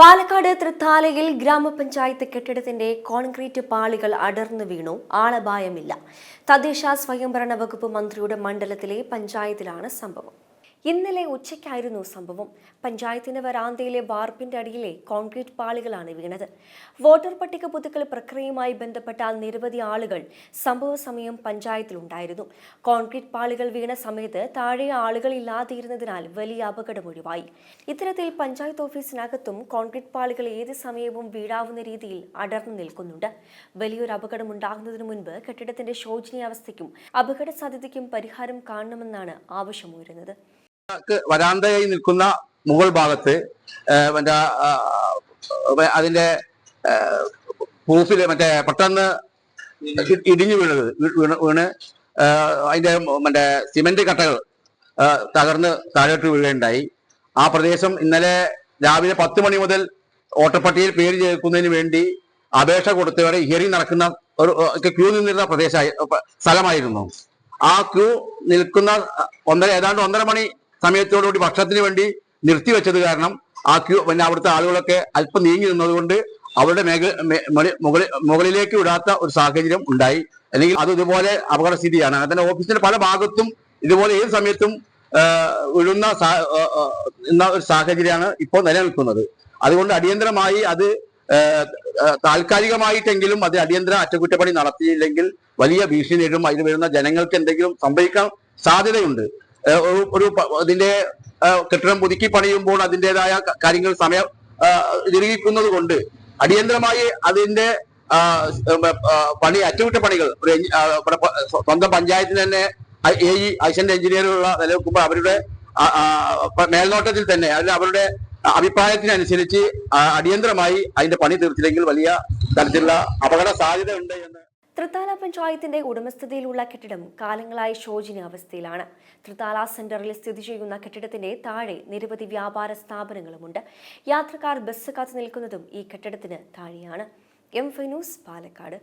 പാലക്കാട് തൃത്താലയിൽ ഗ്രാമപഞ്ചായത്ത് കെട്ടിടത്തിന്റെ കോൺക്രീറ്റ് പാളികൾ അടർന്നു വീണു. ആളപായമില്ല. തദ്ദേശ സ്വയംഭരണ വകുപ്പ് മന്ത്രിയുടെ മണ്ഡലത്തിലെ പഞ്ചായത്തിലാണ് സംഭവം. ഇന്നലെ ഉച്ചയ്ക്കായിരുന്നു സംഭവം. പഞ്ചായത്തിന്റെ വരാന്തയിലെ വാർപ്പിന്റെ അടിയിലെ കോൺക്രീറ്റ് പാളികളാണ് വീണത്. വോട്ടർ പട്ടിക പുതുക്കൽ പ്രക്രിയയുമായി ബന്ധപ്പെട്ട നിരവധി ആളുകൾ സംഭവ സമയം പഞ്ചായത്തിലുണ്ടായിരുന്നു. കോൺക്രീറ്റ് പാളികൾ വീണ സമയത്ത് താഴെ ആളുകൾ ഇല്ലാതിരുന്നതിനാൽ വലിയ അപകടം ഒഴിവായി. ഇത്തരത്തിൽ പഞ്ചായത്ത് ഓഫീസിനകത്തും കോൺക്രീറ്റ് പാളികൾ ഏത് സമയവും വീഴാവുന്ന രീതിയിൽ അടർന്നു നിൽക്കുന്നുണ്ട്. വലിയൊരു അപകടം ഉണ്ടാകുന്നതിന് മുൻപ് കെട്ടിടത്തിന്റെ ശോചനീയാവസ്ഥയ്ക്കും അപകട സാധ്യതയ്ക്കും പരിഹാരം കാണണമെന്നാണ് ആവശ്യമുയരുന്നത് വരാന്തയായി നിൽക്കുന്ന മുകൾ ഭാഗത്ത് മറ്റേ അതിന്റെ പ്രൂഫിൽ മറ്റേ പെട്ടെന്ന് ഇടിഞ്ഞു വീണത് വീണ് അതിന്റെ മറ്റേ സിമെന്റ് കട്ടകൾ തകർന്ന് താഴോട്ട് വീഴുകയുണ്ടായി. ആ പ്രദേശം ഇന്നലെ രാവിലെ പത്ത് മണി മുതൽ ഓട്ടപ്പട്ടിയിൽ പേര് ചേർക്കുന്നതിന് വേണ്ടി അപേക്ഷ കൊടുത്തവരെ ഹിയറിംഗ് നടക്കുന്ന ഒരു ക്യൂ നിന്നിരുന്ന പ്രദേശമായി സ്ഥലമായിരുന്നു. ആ ക്യൂ നിൽക്കുന്ന ഒന്നര ഏതാണ്ട് ഒന്നര മണി സമയത്തോടുകൂടി ഭക്ഷണത്തിന് വേണ്ടി നിർത്തിവെച്ചത് കാരണം ആ ക്യൂ പിന്നെ അവിടുത്തെ ആളുകളൊക്കെ അല്പം നീങ്ങി നിന്നതുകൊണ്ട് അവരുടെ മേഖ മേ- മുകളിൽ മുകളിലേക്ക് വിടാത്ത ഒരു സാഹചര്യം ഉണ്ടായി. അല്ലെങ്കിൽ അത് ഇതുപോലെ അപകടസ്ഥിതിയാണ്. അങ്ങനെ തന്നെ ഓഫീസിന്റെ പല ഭാഗത്തും ഇതുപോലെ ഏത് സമയത്തും വിഴുന്ന എന്ന ഒരു സാഹചര്യമാണ് ഇപ്പോൾ നിലനിൽക്കുന്നത്. അതുകൊണ്ട് അടിയന്തരമായി അത് താൽക്കാലികമായിട്ടെങ്കിലും അത് അടിയന്തര അറ്റകുറ്റപ്പണി നടത്തിയില്ലെങ്കിൽ വലിയ ഭീഷണി നേരിടും. അതിൽ വരുന്ന ജനങ്ങൾക്ക് എന്തെങ്കിലും സംഭവിക്കാൻ സാധ്യതയുണ്ട്. ഒരു അതിന്റെ കെട്ടിടം പുതുക്കി പണിയുമ്പോൾ അതിന്റെതായ കാര്യങ്ങൾ സമയം ദീർഘിക്കുന്നത് കൊണ്ട് അടിയന്തരമായി അതിന്റെ പണി അറ്റകുറ്റപ്പണികൾ ഒരു സ്വന്തം പഞ്ചായത്തിന് തന്നെ എ ഇ അസിസ്റ്റന്റ് എഞ്ചിനീയറുള്ള നിലനിൽക്കുമ്പോൾ അവരുടെ മേൽനോട്ടത്തിൽ തന്നെ അതിൽ അവരുടെ അഭിപ്രായത്തിനനുസരിച്ച് അടിയന്തരമായി അതിന്റെ പണി തീർത്തില്ലെങ്കിൽ വലിയ തരത്തിലുള്ള അപകട സാധ്യത ഉണ്ട് എന്ന് തൃത്താല പഞ്ചായത്തിന്റെ ഉടമസ്ഥതയിലുള്ള കെട്ടിടം കാലങ്ങളായി ശോചനീയ അവസ്ഥയിലാണ്. തൃത്താല സെന്ററിൽ സ്ഥിതി ചെയ്യുന്ന കെട്ടിടത്തിന്റെ താഴെ നിരവധി വ്യാപാര സ്ഥാപനങ്ങളുമുണ്ട്. യാത്രക്കാർ ബസ് കാത്തു നിൽക്കുന്നതും ഈ കെട്ടിടത്തിന് താഴെയാണ്. എം ഫൈനൂസ് പാലക്കാട്.